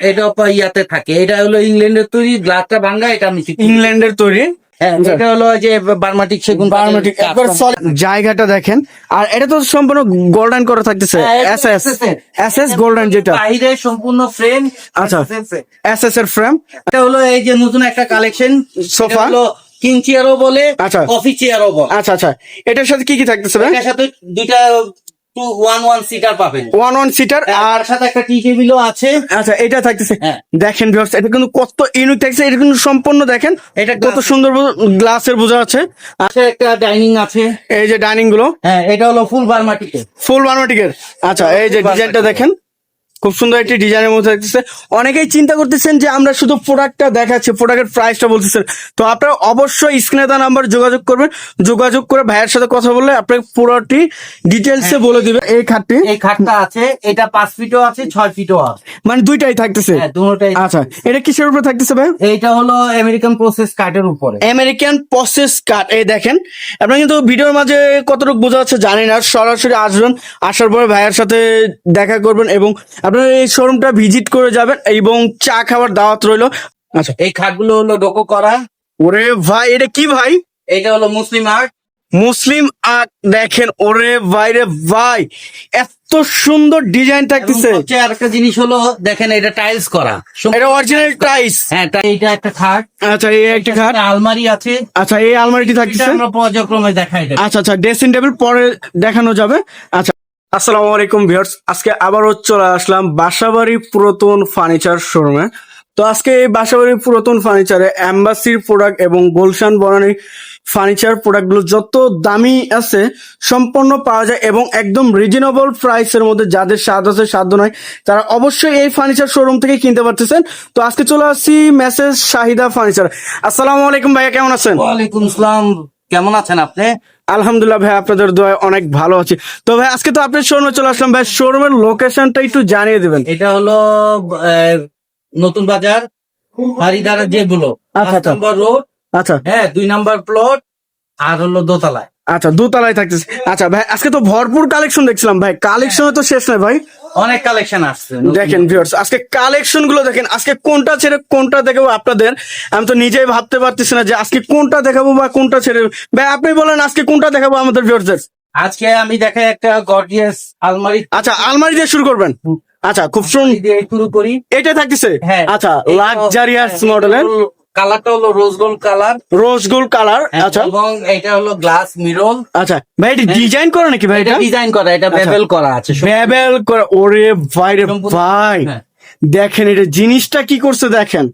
এটা পা- ইয়াতে থাকে। এটা হলো ইংল্যান্ডের তৈরি গ্লাসটা ভাঙ্গা এটা আমি ইংল্যান্ডের তৈরি? হ্যাঁ এটা হলো যে বার্মাটিক সেগুন জায়গাটা দেখেন। আর এটা তো সম্পূর্ণ গোল্ডেন করে থাকতেছে। হ্যাঁ, গোল্ডেন যেটা। বাইরে সম্পূর্ণ ফ্রেম আচ্ছা। এস এস এর ফ্রেম এটা হলো এই যে নতুন একটা কালেকশন সোফা? হলো কিং চেয়ারও বলে আচ্ছা। কফি চেয়ারও বলে। আচ্ছা আচ্ছা। এটার সাথে কি কি থাকতেছে এটার সাথে দুইটা টু ওয়ান ওয়ান সিটার পাবেন। ওয়ান ওয়ান সিটার আর সাথে একটা টি টেবিলও আছে। আচ্ছা এটা থাকতেছে। হ্যাঁ। দেখেন এটা কিন্তু কত ইউনিক থাকছে এটা কিন্তু সম্পূর্ণ দেখেন। এটা কত সুন্দর গ্লাসের বোঝা আছে। আছে একটা ডাইনিং আছে। এই যে ডাইনিংগুলো। হ্যাঁ এটা হলো ফুল বারমাটিকের ফুল বার্মাটিকের। আচ্ছা এই যে ডিজাইনটা দেখেন। খুব সুন্দর একটি ডিজাইনের মধ্যে থাকতেছে অনেকেই চিন্তা করতেছেন যে আমরা শুধু প্রোডাক্টটা দেখাচ্ছি প্রোডাক্টের প্রাইসটা বলতেছেন তো আপনারা অবশ্যই স্ক্রিনে দেওয়া নাম্বার যোগাযোগ করবেন। যোগাযোগ করে ভাইয়ের সাথে কথা বললে আপনাকে পুরোটি ডিটেলসে বলে দিবে। এই খাটটি? এই খাটটা আছে এটা পাঁচ ফিটও আছে ছয় ফিটও আছে। মানে দুইটাই থাকতেছে? হ্যাঁ দুটোটাই আচ্ছা এটা কিসের উপরে থাকতেছে ভাই? এইটা হলো আমেরিকান প্রসেস কাঠের উপরে। আমেরিকান প্রসেস কাট এই দেখেন। আপনারা কিন্তু ভিডিওর মাঝে কতটুকু বোঝা যাচ্ছে জানি না সরাসরি আসবেন আসার পরে ভাইয়ের সাথে দেখা করবেন এবং আপনারা এই শোরুমটা ভিজিট করে যাবেন এবং চা খাওয়ার দাওয়াত রইল। আচ্ছা এই খাটগুলো হলো ডোকো করা। ওরে ভাই এটা কি ভাই? এটা হলো মুসলিম আর্ট। মুসলিম আর্ট দেখেন ওরে ভাই রে ভাই এত সুন্দর ডিজাইন থাকতেছে। আর একটা জিনিস হলো দেখেন এটা টাইলস করা। এটা অরিজিনাল টাইলস হ্যাঁ এটা একটা খাট। আচ্ছা এই একটা খাট। আলমারি আছে। আচ্ছা এই আলমারিটি থাকতেছে। আমরা পর্যায়ক্রমে দেখাই আচ্ছা আচ্ছা ড্রেসিং টেবিল পরে দেখানো যাবে। আচ্ছা আসসালামু আলাইকুম ভিউয়ার্স। আজকে আবারও চলে আসলাম বাসাবাড়ি পুরাতন ফার্নিচার শোরুমে। তো আজকে এই বাসাবাড়ি পুরাতন ফার্নিচারে অ্যাম্বাসির প্রোডাক্ট এবং গোলশান বনানি ফার্নিচার প্রোডাক্টগুলো যত দামি আছে সম্পূর্ণ পাওয়া যায় এবং একদম রিজনেবল প্রাইসের মধ্যে যাদের স্বাদ আছে সাধ্য নয়, তারা অবশ্যই এই ফার্নিচার শোরুম থেকে কিনতে পারতেছেন। তো আজকে চলে আসছি মেসেজ শাহিদা ফার্নিচার। আসসালামু আলাইকুম ভাইয়া, কেমন আছেন? ওয়ালাইকুম আসসালাম। কেমন আছেন আপনি? আলহামদুলিল্লাহ ভাই আপনাদের দোয়ায় অনেক ভালো আছি। তো ভাই আজকে তো আপনার শোরুমে চলে আসলাম। ভাই শোরুমের লোকেশনটা একটু জানিয়ে দেবেন। এটা হলো নতুন বাজার হারিদারা যেগুলো। আচ্ছা, আচ্ছা। নম্বর রোড আচ্ছা। হ্যাঁ দুই নাম্বার প্লট আর হলো দোতলায়। আচ্ছা দোতলায় থাকতেছে। আচ্ছা ভাই আজকে তো ভরপুর কালেকশন দেখছিলাম। ভাই কালেকশনে তো শেষ নয় ভাই। অনেক কালেকশন আসছে দেখেন ভিউয়ার্স আজকে কালেকশনগুলো দেখেন আজকে কোনটা ছেড়ে কোনটা দেখাবো আপনাদের? আমি তো নিজেই ভাবতে পারতেছি না যে আজকে কোনটা দেখাবো বা কোনটা ছেড়ে ভাই আপনি বলেন আজকে কোনটা দেখাবো আমাদের ভিউয়ার্সদের আজকে আমি দেখাই একটা গর্জিয়াস আলমারি। আচ্ছা আলমারি দিয়ে শুরু করবেন। আচ্ছা খুব শুন দিয়ে শুরু করি। এটা থাকতেছে? হ্যাঁ। আচ্ছা লাক্সারিয়াস মডেলের কালারটা হলো rose gold colour rose gold colour আচ্ছা। এবং এটা হলো গ্লাস মিরর আচ্ছা ভাই এটা ডিজাইন করা নাকি ভাই এটা ডিজাইন করা এটা বেবেল করা আছে বেবেল করে ওরে ভাই রে ভাই। হ্যাঁ। দেখেন এটা জিনিসটা কি করছে দেখেন।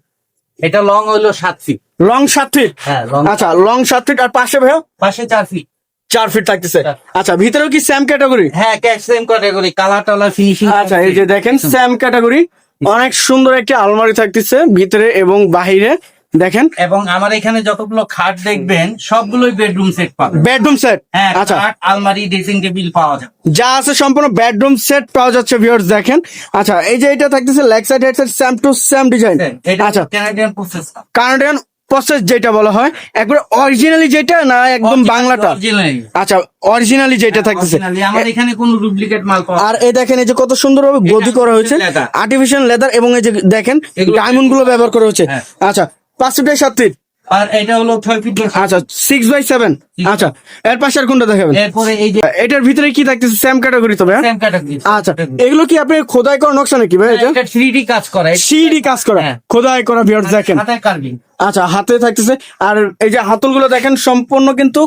এটা লং হলো সাত ফিট লং সাত ফিট হ্যাঁ আচ্ছা লং সাত ফিট আর পাশে ভাই পাশে চার ফিট চার ফিট থাকতেছে। আচ্ছা ভিতরেও কি স্যাম ক্যাটাগরি হ্যাঁ সেম ক্যাটাগরি কালার টালার ফিনিশিং আচ্ছা এই যে দেখেন স্যাম ক্যাটাগরি অনেক সুন্দর একটি আলমারি থাকতেছে ভিতরে এবং বাহিরে। দেখেন। এবং আমার এখানে যতগুলো খাট দেখবেন সবগুলোই বেডরুম সেট পাবেন। বেডরুম সেট হ্যাঁ আচ্ছা। আলমারি ড্রেসিং টেবিল পাওয়া যাবে। যা আছে সম্পূর্ণ বেডরুম সেট পাওয়া যাচ্ছে ভিউয়ার্স দেখেন। আচ্ছা এই যে এটা থাকতেছে leg side head side same to same design আচ্ছা। ক্যানাডিয়ান প্রসেস কানাডিয়ান প্রসেস যেটা বলা হয় একবার অরিজিনালি যেটা না একদম বাংলাটা? আচ্ছা অরিজিনালি যেটা থাকতেছে। এখানে কোনো ডুপ্লিকেট মাল পাওয়া আর এই দেখেন এই যে কত সুন্দরভাবে গদি করা হয়েছে। আর্টিফিশিয়াল লেদার এবং এই যে দেখেন ডায়মন্ডগুলো ব্যবহার করা হয়েছে। হ্যাঁ। আচ্ছা পাঁচ ফিট সাত ফিট। আর এটা হলো ছয় ফিট আচ্ছা সিক্স বাই সেভেন আচ্ছা এর পাশে আর কোনটা দেখাবেন? এরপরে এই যে এটার ভিতরে কি থাকতেছে? ক্যাটাগরি তবে? সেম ক্যাটাগরি আচ্ছা এগুলো কি আপনি খোদাই করা নকশা নাকি ভাই এটা? এটা কাজ করা। কাজ করা। হ্যাঁ। খোদাই করা ভিউয়ার্স দেখেন। আচ্ছা হাতে থাকতেছে। আর এই যে হাতলগুলো দেখেন সম্পূর্ণ কিন্তু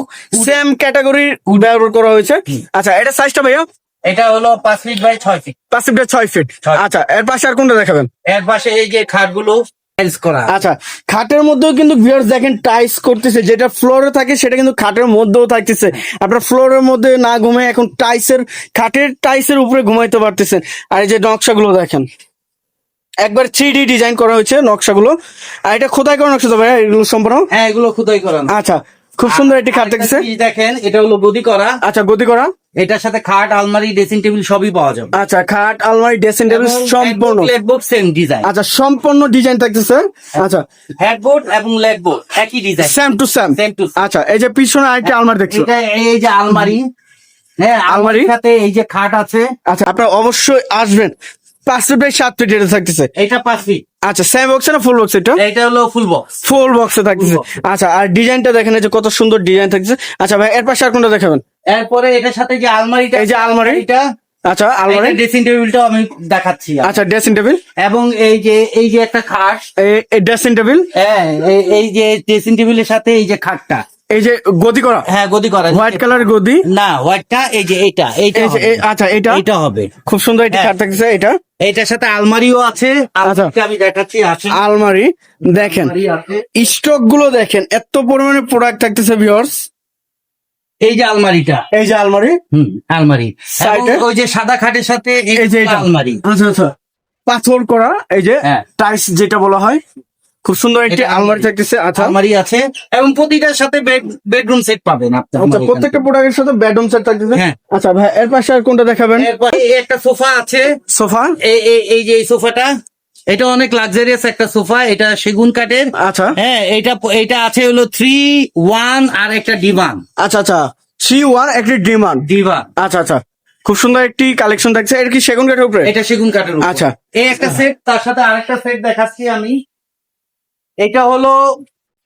সেম ক্যাটাগরির ব্যবহার করা হয়েছে। আচ্ছা এটা সাইজটা ভাইয়া? এটা হলো পাঁচ ফিট বাই ছয় ফিট। পাঁচ ফিট। ছয় ফিট। আচ্ছা এর পাশে আর কোনটা দেখাবেন? এর পাশে এই যে খাটগুলো টাইলস করা আচ্ছা খাটের মধ্যেও কিন্তু ভিউয়ার্স দেখেন টাইস করতেছে যেটা ফ্লোরে থাকে সেটা কিন্তু খাটের মধ্যেও থাকতেছে। আপনার ফ্লোরের মধ্যে না ঘুমে এখন টাইসের খাটের টাইসের উপরে ঘুমাইতে পারতেছেন আর এই যে নকশাগুলো দেখেন একবার থ্রি ডি ডিজাইন করা হয়েছে নকশাগুলো। আর এটা খোদাই করা নকশা তো ভাই এগুলো সম্পূর্ণ? হ্যাঁ এগুলো খুদাই করা। আচ্ছা খুব সুন্দর একটি খাট দেখতেছে। দেখেন এটা হলো গদি করা। আচ্ছা গতি করা। এটার সাথে খাট আলমারি ড্রেসিং টেবিল সবই পাওয়া যাবে। আচ্ছা খাট আলমারি ড্রেসিং টেবিল সম্পূর্ণ। লেগবোর্ড সেম ডিজাইন আচ্ছা সম্পূর্ণ ডিজাইন থাকতেছে আচ্ছা। হেডবোর্ড এবং লেগবোর্ড একই design same to same to same। আচ্ছা এই যে পিছনে আরেকটা আলমারি দেখছ। এটা এই যে আলমারি হ্যাঁ আলমারির সাথে এই যে খাট আছে। আচ্ছা আপনারা অবশ্যই আসবেন। পাঁচ ফিট সাত ফিট এটা থাকতেছে। এটা পাঁচ ফিট আচ্ছা সেম বক্স না ফুল বক্স এটা? এটা হলো ফুল বক্স ফুল বক্সে থাকতেছে। আচ্ছা আর ডিজাইনটা দেখেন এই যে কত সুন্দর ডিজাইন থাকতেছে। আচ্ছা ভাই এর পাশে আর কোনটা দেখাবেন? এরপরে এটার সাথে যে আলমারিটা এই যে আলমারি? এটা আচ্ছা আলমারি? ড্রেসিং টেবিলটাও আমি দেখাচ্ছি আচ্ছা ড্রেসিং টেবিল এবং এই যে এই যে একটা খাট। এই ড্রেসিং টেবিল হ্যাঁ এই- যে ড্রেসিং টেবিলের সাথে এই যে খাটটা। এই যে গদি করা? হ্যাঁ গদি করা। হোয়াইট কালার গদি? না হোয়াইটটা এই যে এইটা এইটা আচ্ছা এটা এইটা হবে। খুব সুন্দর হ্যাঁ। খাট থাকতেছে এটা এইটার সাথে আলমারিও আছে। আচ্ছা। আমি দেখাচ্ছি আছে আলমারি দেখেন। স্টকগুলো দেখেন এত পরিমাণে প্রোডাক্ট থাকতেছে ভিউয়ার্স এই যে আলমারিটা। এই যে আলমারি? হুম আলমারি। ওই যে সাদা খাটের সাথে এই যে আলমারি। আচ্ছা আচ্ছা। পাথর করা এই যে হ্যাঁ। টাইলস যেটা বলা হয়। খুব সুন্দর একটি আলমারি। থাকতেছে আচ্ছা। আলমারি আছে। এবং প্রতিটার সাথে বেডরুম সেট পাবেন আপনি আচ্ছা। প্রত্যেকটা প্রোডাক্টের সাথে বেডরুম সেট থাকতেছে? হ্যাঁ। আচ্ছা ভাই এর পাশে আর কোনটা দেখাবেন? এরপরে এই একটা সোফা আছে। সোফা? এই যে এই সোফাটা। এটা অনেক লাক্সারিয়াস একটা সোফা এটা সেগুন কাঠের। আচ্ছা। হ্যাঁ এটা এটা আছে হলো থ্রি ওয়ান আর একটা ডিমান আচ্ছা আচ্ছা। থ্রি ওয়ান একটি ডিমান্ড। ডিভান আচ্ছা আচ্ছা। খুব সুন্দর একটি কালেকশন থাকছে। এটা কি সেগুন কাঠের উপরে? এটা সেগুন কাঠের উপর। আচ্ছা। এই একটা সেট তার সাথে আরেকটা সেট দেখাচ্ছি আমি। এটা হলো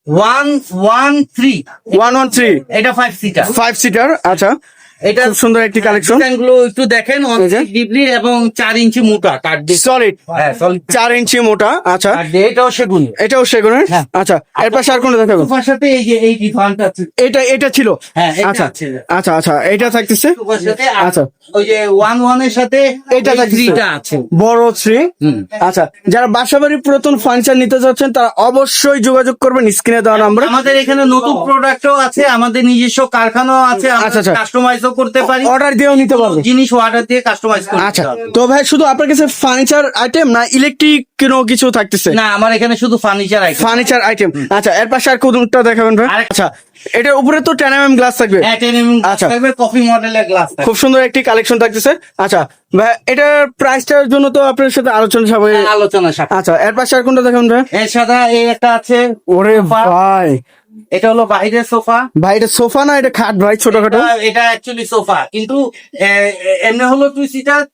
one one three one one three এটা ফাইভ সিটার ফাইভ সিটার আচ্ছা। এটা খুব সুন্দর একটি কালেকশনগুলো একটু দেখেন ডিপলি এবং চার ইঞ্চি মোটা কাঠ সলিড হ্যাঁ চার ইঞ্চি মোটা আচ্ছা। এটাও সেগুন। এটাও সেগুনের? হ্যাঁ। আচ্ছা এর পাশে আর কোনটা সোফার সাথে এই যে এই ডিভানটা এটা এটা ছিল? হ্যাঁ আচ্ছা আচ্ছা আচ্ছা এটা থাকতেছে? আচ্ছা। ওই যে ওয়ান ওয়ানের সাথে এটা থাকতেছে। থ্রিটা আছে। বড় থ্রি হুম। আচ্ছা যারা বাসাবাড়ি পুরাতন ফার্নিচার নিতে চাচ্ছেন তারা অবশ্যই যোগাযোগ করবেন স্ক্রিনে দেওয়া নাম্বারে। আমাদের এখানে নতুন প্রোডাক্টও আছে আমাদের নিজস্ব কারখানাও আছে আচ্ছা, আচ্ছা। কাস্টমাইজও করতে পারি। অর্ডার দিয়েও নিতে পারবে। জিনিস অর্ডার দিয়ে কাস্টমাইজ করতে আচ্ছা তো ভাই শুধু আপনার কাছে ফার্নিচার আইটেম না ইলেকট্রিক কোনো কিছু থাকতেছে? না আমার এখানে শুধু ফার্নিচার আইটেম ফার্নিচার আইটেম আচ্ছা এর পাশে আর কোনটা দেখাবেন ভাই? আচ্ছা এটার উপরে তো টেন এম গ্লাস থাকবে। আচ্ছা। থাকবে কফি মডেলের গ্লাস থাকবে। খুব সুন্দর একটি কালেকশন থাকতেছে। আচ্ছা ভাই এটার প্রাইসটার জন্য তো আপনার সাথে আলোচনা সবাই আলোচনা সাথে আচ্ছা এর পাশে আর কোনটা দেখাবেন ভাই? এর সাথে এই একটা আছে ওরে। ভাই। এটা হলো বাইরের সোফা ভাই এটা সোফা না এটা খাট ভাই ছোটখাটো। এটা- এটা অ্যাকচুয়ালি সোফা কিন্তু এমনি হলো তুই সিটার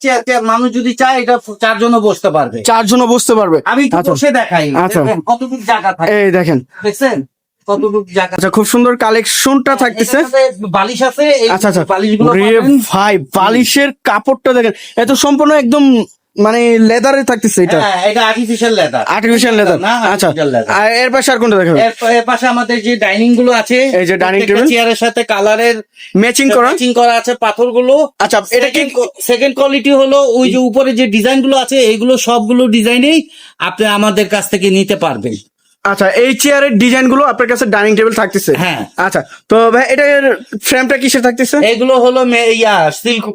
মানুষ যদি চায় এটা চারজনও বসতে পারবে। চারজনও বসতে পারবে। আমি আচ্ছা। বসে দেখাই। আচ্ছা। দেখেন কতটুকু জায়গা থাকে। এই দেখেন। দেখছেন? খুব সুন্দর কালেকশনটা থাকতেছে। বালিশ আছে আচ্ছা আচ্ছা। বালিশগুলো। ভাই বালিশের কাপড়টা দেখেন এত সম্পূর্ণ একদম মানে লেদারে থাকতেছে এটা। হ্যাঁ এটা আর্টিফিশিয়াল লেদার আর্টিফিশিয়াল লেদার আচ্ছা। আর এর পাশে আর কোনটা দেখাবেন? এর পাশে আমাদের যে ডাইনিংগুলো আছে এই যে dining table। চেয়ারের সাথে কালারের ম্যাচিং করা। ম্যাচিং করা আছে পাথরগুলো। আচ্ছা এটা কি সেকেন্ড কোয়ালিটি হলো ওই যে উপরে যে ডিজাইনগুলো আছে এইগুলো সবগুলো ডিজাইনেই আপনি আমাদের কাছ থেকে নিতে পারবেন। আচ্ছা এই চেয়ারের ডিজাইনগুলো আপনার কাছে ডাইনিং টেবিল থাকতেছে? হ্যাঁ। আচ্ছা তো ভাই এটার ফ্রেমটা কিসের থাকতেছে? এগুলো হলো ইয়া সিল্ক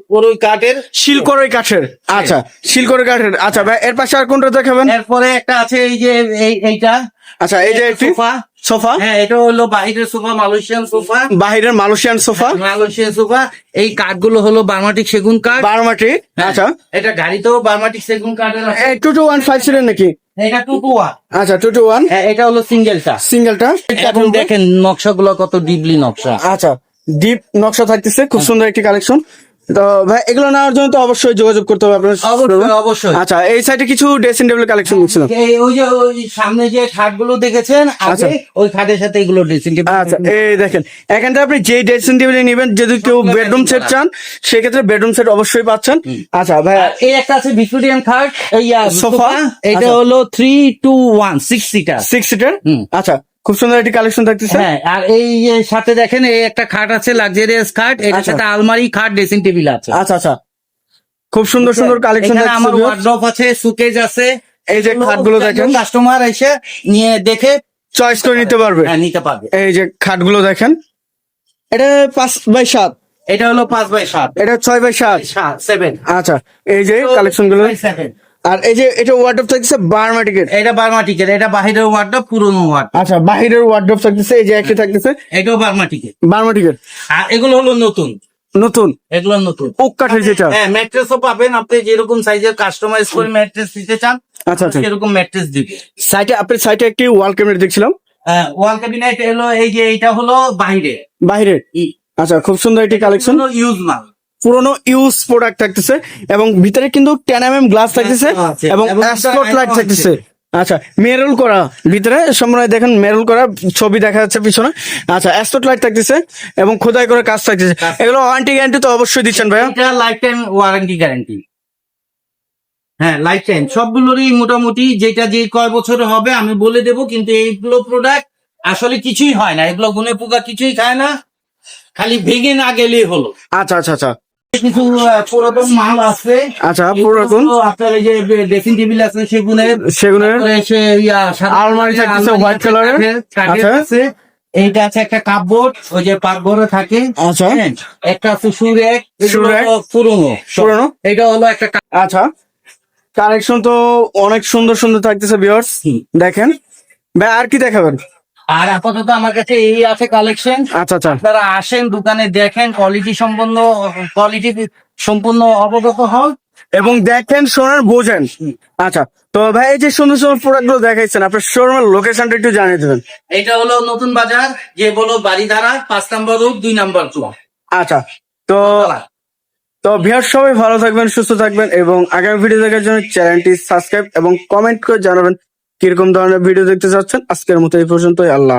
কাঠের। শিলকরই কাঠের। আচ্ছা শিলকরই কাঠের। আচ্ছা ভাই এর পাশে আর কোনটা দেখাবেন? এরপরে একটা আছে এই যে এই- এইটা। আচ্ছা এই যে সোফা। সোফা? হ্যাঁ এটা হলো বাইরের সোফা মালয়েশিয়ান সোফা। বাহিরের মালয়েশিয়ান সোফা? Malaysian sofa. এই কাঠগুলো হলো বার্মাটিক সেগুন কাঠ। বারমাটি? হ্যাঁ, আচ্ছা। এটা গাড়িতেও বার্মাটিক সেগুন কাঠের আছে। Two two one five seater নাকি? এটা টু টু ওয়ান আচ্ছা টু টু ওয়ান এটা হলো সিঙ্গেলটা। সিঙ্গেলটা? এখন দেখেন নকশাগুলো কত ডিপলি নকশা। আচ্ছা ডিপ নকশা থাকতেছে খুব সুন্দর একটি কালেকশন তো ভাই এগুলো নেওয়ার জন্য তো অবশ্যই যোগাযোগ করতে হবে আপনার অবশ্যই অবশ্যই। আচ্ছা এই সাইডে কিছু ড্রেসিং টেবিল কালেকশন দেখছিলাম এই ওই যে ওই সামনে যে খাটগুলো দেখেছেন আচ্ছা। ওই খাটের সাথে এগুলো ড্রেসিং টেবিল আচ্ছা এই দেখেন এখানটা আপনি যে ড্রেসিং টেবিল নেবেন যদি কেউ বেডরুম সেট চান সেক্ষেত্রে বেডরুম সেট অবশ্যই পাচ্ছেন। আচ্ছা ভাই। এই একটা আছে ভিক্টোরিয়ান খাট এই সোফা? এটা আচ্ছা। হলো three two one six seater six seater. আচ্ছা খুব সুন্দর একটি কালেকশন থাকতেছে। হ্যাঁ আর এই সাথে দেখেন এই একটা খাট আছে লাক্সারিয়াস খাট এটার আচ্ছা। সাথে আলমারি খাট ড্রেসিং টেবিল আছে। আচ্ছা আচ্ছা। খুব সুন্দর সুন্দর কালেকশন আমার ওয়ার্ড্রপ আছে সুকেজ আছে। এই যে খাটগুলো দেখেন। কাস্টমার এসে নিয়ে দেখে চয়েস করে নিতে পারবে। হ্যাঁ, নিতে পারবে। এই যে খাটগুলো দেখেন। এটা পাঁচ বাই সাত। এটা হলো পাঁচ বাই সাত। এটা ছয় বাই সাত। সেভেন আচ্ছা এই যে কালেকশনগুলো। সেভেন আর এই যে এটা ওয়ার্ডরোব থাকতেছে বারমাটিকের এটা বার্মাটিকের এটা বাহিরের ওয়ার্ডটা পুরনো ওয়ার্ড আচ্ছা বাহিরের ওয়ার্ডরোব থাকতেছে এই যে একটা থাকতেছে। এটাও বার্মাটিকের বারমাটিকের আর এগুলো হলো নতুন। নতুন? এগুলো নতুন। ওক কাঠের যেটা। হ্যাঁ ম্যাট্রেসও পাবেন। আপনি যেরকম সাইজের কাস্টমাইজ করে ম্যাট্রেস দিতে চান আচ্ছা আচ্ছা। সেরকম ম্যাট্রেস দিবে। সাইটে আপনি সাইটে একটি ওয়াল ক্যাবিনেট দেখছিলাম। ওয়াল ক্যাবিনেট এলো এই যে এইটা হলো বাইরে বাহিরের আচ্ছা খুব সুন্দর একটি কালেকশন ইউজ মাল। পুরনো ইউজ প্রোডাক্ট থাকতেছে এবং ভিতরে কিন্তু টেন এম এম গ্লাস থাকতেছে এবং এবং লাইট থাকতেছে। আচ্ছা মেরুল করা ভিতরে সম্পূর্ণ দেখেন মেরুল করা ছবি দেখা যাচ্ছে পিছনে। আচ্ছা স্পট লাইট থাকতেছে এবং খোদাই করে কাজ থাকতেছে। এগুলো ওয়ারেন্টি গ্যারান্টি তো অবশ্যই দিচ্ছেন ভাইয়া। এটা লাইফ টাইম ওয়ারেন্টি গ্যারান্টি হ্যাঁ লাইফ টাইম সবগুলোরই মোটামুটি যেটা যে কয় বছর হবে আমি বলে দেব কিন্তু এইগুলো প্রোডাক্ট আসলে কিছুই হয় না। এগুলো গুনে পোকা কিছুই খায় না। খালি ভেঙে না গেলেই হলো। আচ্ছা আচ্ছা আচ্ছা। কিছু পুরাতন মাল আছে। আচ্ছা পুরাতন? আপনার এই যে ড্রেসিং টেবিল আছে সেগুনের সেগুনের? আলমারি থাকতেছে white আছে। কাঠের- কাঠের আচ্ছা। আছে। এইটা আছে একটা কাপবোর্ড ওই যে পাকঘরে থাকে। আচ্ছা। হ্যাঁ, একটা আছে সুরেক। পুরনো। পুরনো? এটা হলো একটা আচ্ছা। কালেকশন তো অনেক সুন্দর সুন্দর থাকতেছে ভিউয়ার্স দেখেন। ভাই আর কি দেখাবেন? আর আপাতত আমার কাছে এই আছে কালেকশন আচ্ছা আচ্ছা। আপনারা আসেন দোকানে দেখেন কোয়ালিটি সম্পন্ন কোয়ালিটি সম্পূর্ণ অবগত হন। এবং দেখেন শোনেন বোঝেন। আচ্ছা তো ভাই এই যে সুন্দর সুন্দর প্রোডাক্টগুলো দেখাইছেন আপনার শোরুমের লোকেশনটা একটু জানিয়ে দেবেন। এটা হলো নতুন বাজার যে বলো বাড়িধারা পাঁচ নম্বর রোড দুই নম্বর ফ্লোর আচ্ছা তো তো ভিউয়ার সবাই ভালো থাকবেন সুস্থ থাকবেন এবং আগামী ভিডিও দেখার জন্য চ্যানেলটি সাবস্ক্রাইব এবং কমেন্ট করে জানাবেন। কীরকম ধরনের ভিডিও দেখতে চাচ্ছেন? আজকের মতো এই পর্যন্তই। আল্লাহ